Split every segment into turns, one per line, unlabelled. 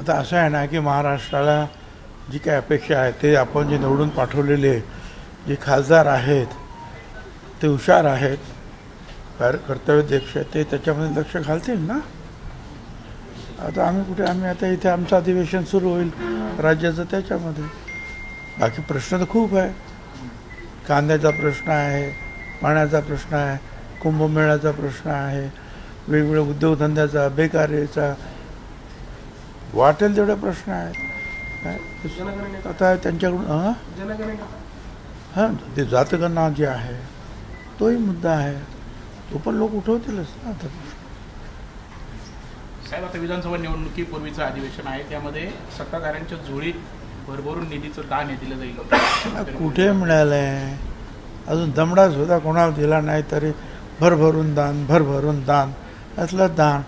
आता असं आहे ना की महाराष्ट्राला जी काही अपेक्षा आहे ते आपण जे निवडून पाठवलेले जे खासदार आहेत ते हुशार आहेत कर कर्तव्यदक्ष आहेत ते त्याच्यामध्ये लक्ष घालतील ना? आता आम्ही कुठे आम्ही आता इथे आमचं अधिवेशन सुरू होईल राज्याचं त्याच्यामध्ये. बाकी प्रश्न तर खूप आहे. कांद्याचा प्रश्न आहे पाण्याचा प्रश्न आहे कुंभमेळ्याचा प्रश्न आहे वेगवेगळ्या उद्योगधंद्याचा बेकारीचा वाटेल तेवढे प्रश्न आहेत. काय? आता त्यांच्याकडून हां हां ते जातगणना जे आहे तोही मुद्दा आहे. तो पण लोक उठवतीलच ना आता
साहेब आता विधानसभा निवडणुकीपूर्वीचं अधिवेशन आहे. त्यामध्ये सत्ताधाऱ्यांच्या जुळीत भरभरून निधीचं दान हे दिलं जाईल.
कुठे मिळालंय? अजून दमडा सुद्धा कोणाला दिला नाही तरी भरभरून दान भरभरून दान. असलं दान.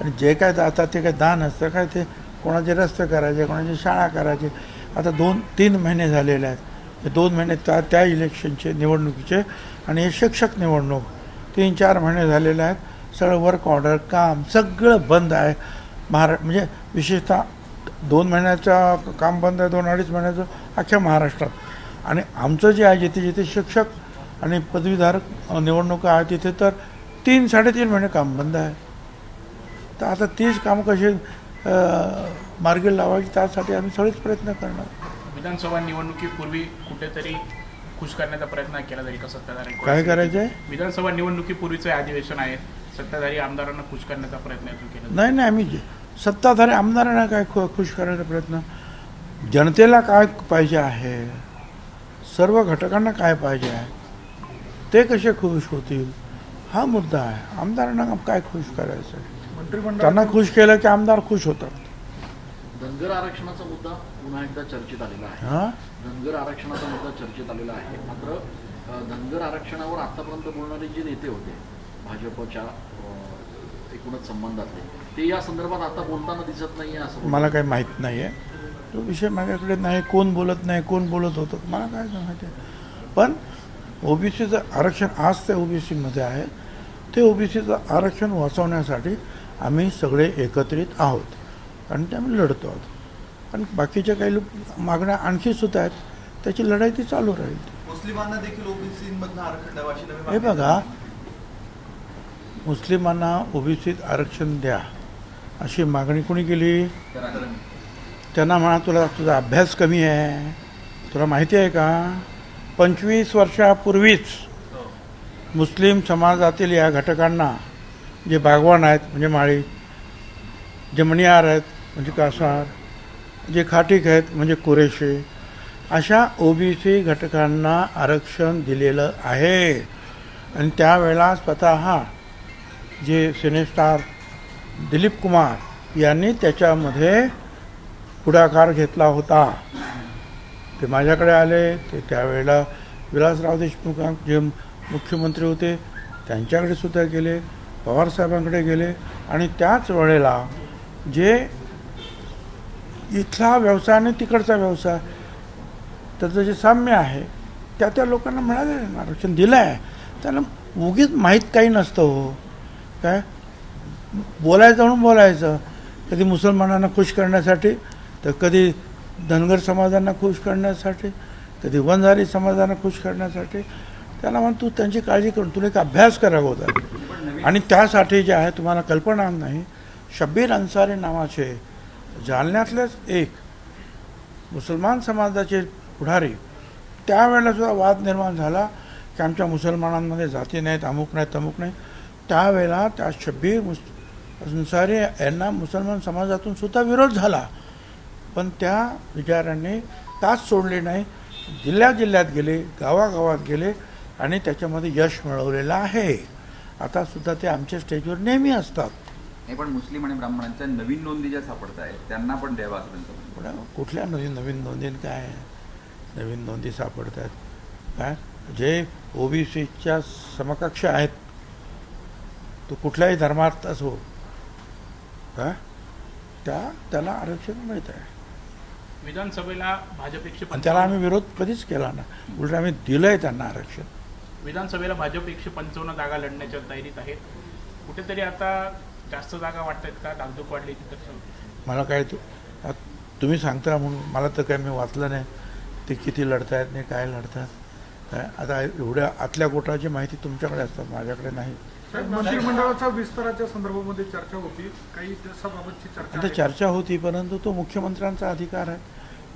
आणि जे काय आता ते काय दान असतं काय ते कोणाचे रस्ते करायचे कोणाची शाळा करायची. आता दोन तीन महिने झालेले आहेत. हे दोन महिने त्या त्या इलेक्शनचे निवडणुकीचे आणि हे शिक्षक निवडणूक. तीन चार महिने झालेले आहेत. सगळं वर्क ऑर्डर काम सगळं बंद आहे. महारा म्हणजे विशेषतः दोन महिन्याचा काम बंद आहे दोन अडीच महिन्याचं अख्ख्या महाराष्ट्रात. आणि आमचं जे आहे जिथे जिथे शिक्षक आणि पदवीधारक निवडणुका आहे तिथे तर तीन साडेतीन महिने काम बंद आहे. तर आता तीच कामं कशी मार्गी लावायची त्यासाठी आम्ही सगळेच प्रयत्न करणार.
विधानसभा निवडणुकीपूर्वी कुठेतरी खुश करण्याचा प्रयत्न केला जाईल का सत्ताधाऱ्यांकडून
काय करायचं आहे
विधानसभा निवडणुकीपूर्वीचं अधिवेशन आहे सत्ताधारी आमदारांना खुश करण्याचा प्रयत्न यातून केला.
नाही नाही आम्ही सत्ताधारी आमदारांना काय खु खुश करायचा प्रयत्न? जनतेला काय पाहिजे आहे? सर्व घटकांना काय पाहिजे आहे? ते कसे खुश होतील? हा मुद्दा आहे. आमदारांना काय खुश करायचं? आहे त्यांना खुश केलं की आमदार खुश होतात.
धनगर आरक्षणाचा मुद्दा पुन्हा एकदा चर्चेत आलेला आहे.
हां?
धनगर आरक्षणाचा मुद्दा चर्चेत आलेला आहे. मात्र धनगर आरक्षणावर आतापर्यंत बोलणारे जे नेते होते भाजपच्या एकूणच संबंधातले ते या संदर्भात आता बोलताना दिसत नाहीये असं.
मला काही माहीत नाही आहे तो विषय माझ्याकडे नाही कोण बोलत नाही कोण बोलत होतं मला काय माहिती आहे. पण ओबीसीचं आरक्षण आज ते ओबीसीमध्ये आहे. ते ओबीसीचं आरक्षण वाचवण्यासाठी आम्ही सगळे एकत्रित आहोत. आणि ते आम्ही लढतो आहोत. आणि बाकीच्या काही लोक मागण्या आणखी सुद्धा आहेत. त्याची लढाई ती चालू राहील.
मुस्लिमांना देखील ओबीसी मधनं आरक्षण द्यावं
हे बघा. मुस्लिमांना ओबीसीत आरक्षण द्या. अशी मागणी कोणी केली? त्यांना म्हणा तुला तुझा अभ्यास कमी आहे. तुला माहिती आहे का? पंचवीस वर्षापूर्वीच मुस्लिम समाजातील या घटकांना जे बागवान आहेत म्हणजे माळी जे मणियार आहेत म्हणजे कासार जे खाटीक आहेत म्हणजे कुरेशे अशा ओबीसी घटकांना आरक्षण दिलेलं आहे. आणि त्यावेळेला स्वतः जे सिनेस्टार दिलीप कुमार यांनी त्याच्यामध्ये पुढाकार घेतला होता. ते माझ्याकडे आले ते त्यावेळेला विलासराव देशमुख जे मुख्यमंत्री होते त्यांच्याकडे सुद्धा गेले पवारसाहेबांकडे गेले आणि त्याच वेळेला जे इथला व्यवसाय आणि तिकडचा व्यवसाय त्याचं जे साम्य आहे त्या त्या लोकांना मिळाले आरक्षण दिलं आहे त्यांना उगीच माहीत काही नसतं हो. काय? बोलायचं म्हणून बोलायचं. कधी मुसलमानांना खुश करण्यासाठी तर कधी धनगर समाजांना खुश करण्यासाठी कधी वंजारी समाजांना खुश करण्यासाठी. त्याला म्हण तू त्यांची काळजी करून तुला एक अभ्यास करावा होता. आणि त्यासाठी जे आहे तुम्हाला कल्पना नाही. शब्बीर अन्सारी नावाचे जालन्यातलेच एक मुसलमान समाजाचे पुढारी त्यावेळेला सुद्धा वाद निर्माण झाला की आमच्या मुसलमानांमध्ये जाती नाहीत अमुक नाहीत अमुक नाही त्यावेळेला त्या शब्बीर मुस अन्सारी यांना मुसलमान समाजातून सुद्धा विरोध झाला. पण त्या विचारांनी तास सोडले नाही. जिल्ह्या जिल्ह्यात गेले गावागावात गेले आणि त्याच्यामध्ये यश मिळवलेलं आहे. आता सुद्धा ते आमच्या स्टेजवर नेहमी असतात.
नाही पण मुस्लिम आणि ब्राह्मणांच्या नवीन नोंदी ज्या सापडत आहेत त्यांना पण द्यावा असं
कुठल्या नवीन नवीन नोंदीन काय? नवीन नोंदी सापडत आहेत काय? जे ओबीसीच्या समकक्ष आहेत तो कुठल्याही धर्मात असो काय? त्या त्याला आरक्षण मिळत आहे
विधानसभेला भाजप एकशे
आणि त्याला आम्ही विरोध कधीच केला ना उलट आम्ही दिलंय त्यांना आरक्षण.
विधानसभेला भाजप एकशे पंचावन्न जागा लढण्याच्या तयारीत आहेत. कुठेतरी आता जास्त जागा वाटत आहेत का? धाकधूक वाढली की
मला काय तू तुम्ही सांगता म्हणून मला तर काय मी वाचलं नाही. ते किती लढतायत नाही काय लढतात काय? आता एवढ्या आतल्या गोटाची माहिती तुमच्याकडे असतात माझ्याकडे नाही.
साहेब, मंत्रिमंडळाचा विस्ताराच्या संदर्भामध्ये चर्चा होती. काही त्याबाबतची चर्चा
आता. चर्चा होती परंतु तो मुख्यमंत्र्यांचा अधिकार आहे.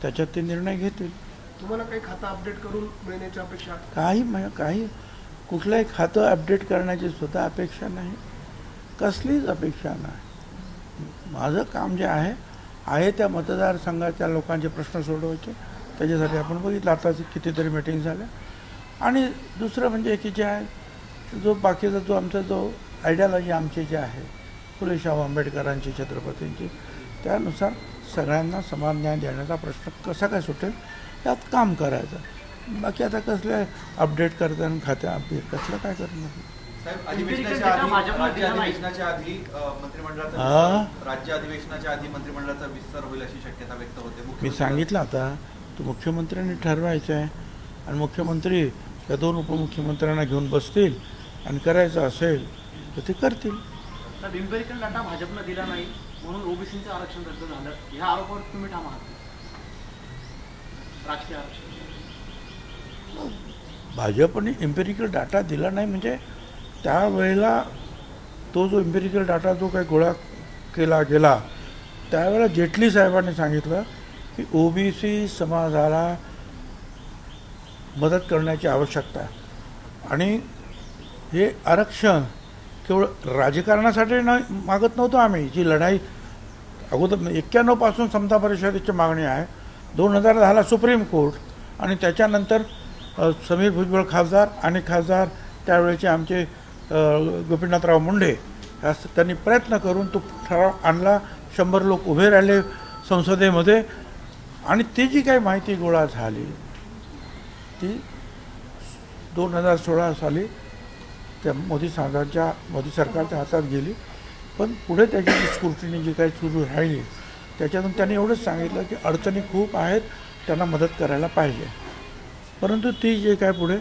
त्याच्यात ते निर्णय घेतील.
तुम्हाला काही खातं अपडेट करून मिळण्याची अपेक्षा?
काही म- काही कुठलंही खातं अपडेट करण्याची सुद्धा अपेक्षा नाही. कसलीच अपेक्षा नाही. माझं काम जे आहे आहे त्या मतदारसंघाच्या लोकांचे प्रश्न सोडवायचे. त्याच्यासाठी आपण बघितलं आता कितीतरी मिटिंग झाल्या. आणि दुसरं म्हणजे की जे आहे जो बाकीचा जो आमचा जो आयडियालॉजी आमची जी आहे फुले शाहू आंबेडकरांची छत्रपतींची त्यानुसार सगळ्यांना समान न्याय देण्याचा प्रश्न कसा काय सुटेल त्यात काम करायचं. बाकी आता कसले अपडेट करताना खात्या अपडेट कसलं काय करणार?
साहेब अधिवेशनाच्या आधी राज्य अधिवेशनाच्या आधी अ, मंत्रिमंडळाचा
हा?
विस्तार- राज्य अधिवेशनाच्या आधी मंत्रिमंडळाचा विस्तार होईल अशी शक्यता व्यक्त होते.
मी सांगितलं आता तो मुख्यमंत्र्यांनी ठरवायचं आहे आणि मुख्यमंत्री या दोन उपमुख्यमंत्र्यांना घेऊन बसतील आणि करायचं असेल तर ते करतील.
भाजपनं दिला नाही म्हणून ओबीसीचं आरक्षण रद्द झालं. ह्या आरोपावर तुम्ही ठाम आहात. राजकीय आरक्षण.
भाजपने एम्पेरिकल डाटा दिला नाही म्हणजे त्यावेळेला तो जो एम्पेरिकल डाटा जो काही गोळा केला गेला त्यावेळेला जेटली साहेबांनी सांगितलं की ओबीसी समाजाला मदत करण्याची आवश्यकता आणि हे आरक्षण केवळ राजकारणासाठी न मागत नव्हतो आम्ही. जी लढाई अगोदर एक्क्याण्णवपासून समता परिषदेची मागणी आहे दोन हजार दहाला सुप्रीम कोर्ट आणि त्याच्यानंतर समीर भुजबळ खासदार आणि खासदार त्यावेळेचे आमचे गोपीनाथराव मुंडे यास त्यांनी प्रयत्न करून तो ठराव आणला. शंभर लोक उभे राहिले संसदेमध्ये आणि ती जी काही माहिती गोळा झाली ती दोन हजार सोळा साली त्या मोदी साहेबांच्या मोदी सरकारच्या हातात गेली. पण पुढे त्याची जी स्क्रुटिनी जी काही सुरू राहिली त्याच्यातून त्यांनी एवढंच सांगितलं की अडचणी खूप आहेत त्यांना मदत करायला पाहिजे. परंतु ती जे काय पुढे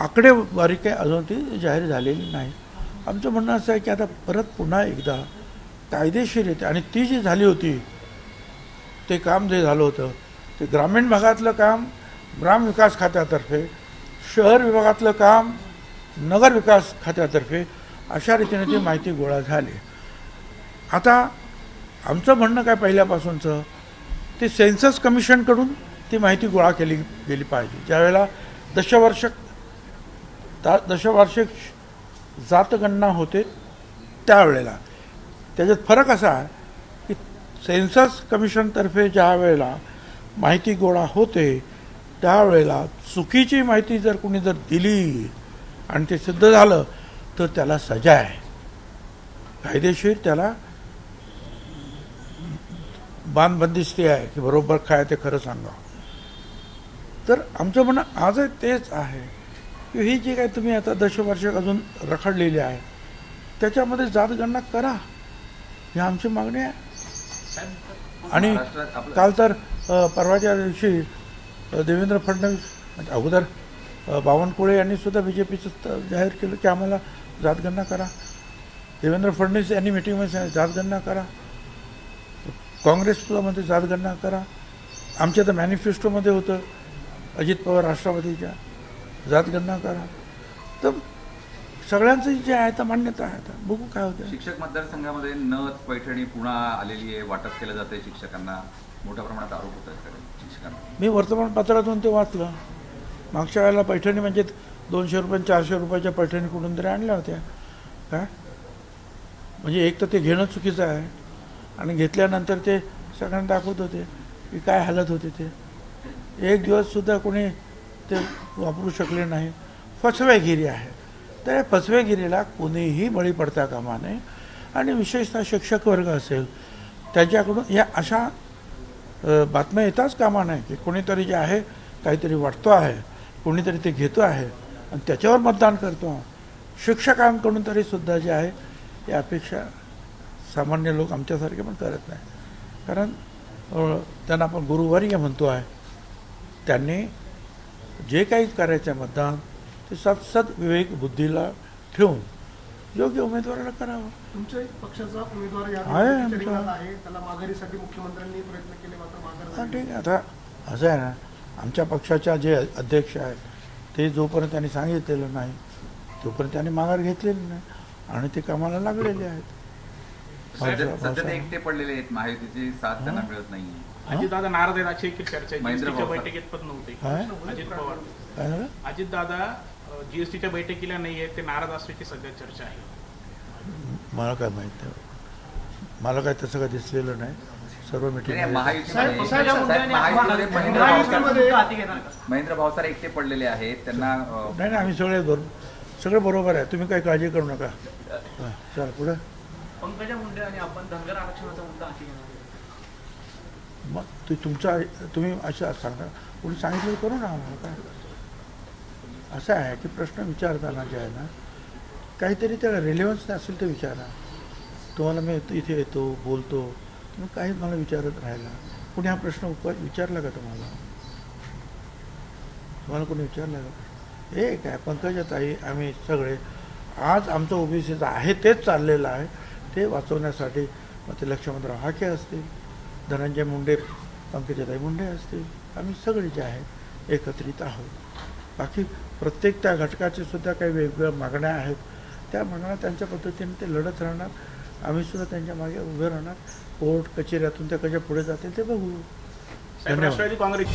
आकडेवारी काय अजून ती जाहीर झालेली नाही. आमचं म्हणणं असं आहे की आता परत पुन्हा एकदा कायदेशीर येते आणि ती जी झाली होती ते काम जे झालं होतं ते ग्रामीण भागातलं काम ग्राम विकास खात्यातर्फे शहर विभागातलं काम नगर विकास खात्यातर्फे अशा रीतीने ती माहिती गोळा झाली. आता आमचं म्हणणं काय पहिल्यापासूनचं ते सेन्सस कमिशनकडून ती माहिती गोळा केली गेली पाहिजे. ज्यावेळेला दशवर्षक दा- दशवार्षिक जातगणना होते त्यावेळेला. त्याच्यात फरक असा आहे की सेन्सस कमिशनतर्फे ज्या वेळेला माहिती गोळा होते त्यावेळेला चुकीची माहिती जर कुणी जर दिली आणि ते सिद्ध झालं तर त्याला सजा आहे. कायदेशीर त्याला बांधबंदिस्ती आहे की बरोबर काय ते खरं सांगा. तर आमचं म्हणणं आजही तेच आहे की ही जी काय तुम्ही आता दशवर्षक अजून रखडलेली आहे त्याच्यामध्ये जातगणना करा. ही आमची मागणी आहे. आणि काल तर परवाच्या दिवशी देवेंद्र फडणवीस म्हणजे अगोदर बावनकुळे यांनी सुद्धा बी जे पीचं जाहीर केलं की आम्हाला जातगणना करा. देवेंद्र फडणवीस यांनी मिटिंगमध्ये सांगितलं जातगणना करा. काँग्रेसला म्हणते जातगणना करा. आमच्या तर मॅनिफेस्टोमध्ये होतं अजित पवार राष्ट्रवादीच्या. जातगणना करा. तर सगळ्यांचं जे आहे तर मान्यता आहे आता. बघू काय होतं
शिक्षक मतदारसंघामध्ये नथ पैठणी पुन्हा आलेली आहे वाटप केलं जाते शिक्षकांना. मोठ्या प्रमाणात आरोप होत आहेत सगळे शिक्षकांना.
मी वर्तमानपत्रातून ते वाचलं. मागच्या वेळेला पैठणी म्हणजे दोनशे रुपये चारशे रुपयाच्या पैठणी कुठून तरी आणल्या होत्या. काय म्हणजे एक तर ते घेणं चुकीचं आहे. आणि घेतल्यानंतर ते सगळ्यांना दाखवत होते की काय हालत होते ते. एक दिवससुद्धा कोणी ते वापरू शकले नाही. फसवेगिरी आहे. तर या फसवेगिरीला कोणीही बळी पडता कामा नये. आणि विशेषतः शिक्षक वर्ग असेल त्यांच्याकडून या अशा बातम्या येताच कामा नाही की कोणीतरी जे आहे काहीतरी वाटतो आहे. कोणीतरी ते घेतो आहे आणि त्याच्यावर मतदान करतो. शिक्षकांकडून तरी सुद्धा जे आहे ही अपेक्षा सामान्य लोक आमच्यासारखे पण करत नाही. कारण त्यांना आपण गुरुवर्य म्हणतो आहे. त्यांनी जे काही करायचं आहे मतदान ते सतसत विवेक बुद्धीला ठेवून योग्य उमेदवाराला करावं.
तुमच्या पक्षाचा उमेदवार
आहे
त्याला माघारीसाठी मुख्यमंत्र्यांनी प्रयत्न केले मात्र माघार
हा,
झाली.
ठीक आहे. आता असं आहे ना आमच्या पक्षाच्या जे अध्यक्ष आहेत ते जोपर्यंत त्यांनी सांगितलेलं नाही तोपर्यंत त्यांनी माघार घेतलेली नाही आणि ते कामाला लागलेले आहेत.
एकटे पडलेले आहेत महायुतीची साथ त्यांना मिळत नाही
अजितदादा नाराज आहेत अशी चर्चा. बैठकीत पण नव्हते.
काय
अजित पवार अजितदादा जीएसटीच्या बैठकीला नाही आहेत ते नाराज असल्याची सध्या चर्चा आहे.
मला काय माहीत मला काय तसं काय दिसलेलं नाही. सर्व
नाही,
मिटिंग
महेंद्र भावसार एकटे पडलेले आहेत. त्यांना
नाही नाही आम्ही सगळे बरोबर सगळं बरोबर आहे. तुम्ही काही काळजी करू नका. हा, चला पुढे.
पंकजा मुंडे आणि आपण धनगर आरक्षणाचा मुद्दा हाती घेणार
मग ते तुमचा तुम्ही असं सांगा कोणी सांगितलं करू ना आम्हाला काय? असं आहे की प्रश्न विचारताना जे आहे ना काहीतरी त्याला रिलेव्हन्स असेल तर विचारा. तुम्हाला मी इथे येतो बोलतो. तुम्ही काही मला विचारत राहिला. कुणी हा प्रश्न उप विचारला का तुम्हाला? तुम्हाला कोणी विचारला का? हे काय पंकजा ताई आम्ही सगळे आज आमचं ओबीसीचं आहे तेच चाललेलं आहे. ते वाचवण्यासाठी मग ते लक्ष्मणराव हाके असतील. धनंजय मुंडे पंकजाताई मुंडे असतील. आम्ही सगळे जे आहे एकत्रित आहोत. बाकी प्रत्येक त्या घटकाचे सुद्धा काही वेगवेगळ्या मागण्या आहेत. त्या मागण्या त्यांच्या पद्धतीने ते लढत राहणार. आम्ही सुद्धा त्यांच्या मागे उभे राहणार. कोर्ट कचेऱ्यातून त्या कशा पुढे जातील ते बघू धन्यवाद.
राष्ट्रवादी काँग्रेस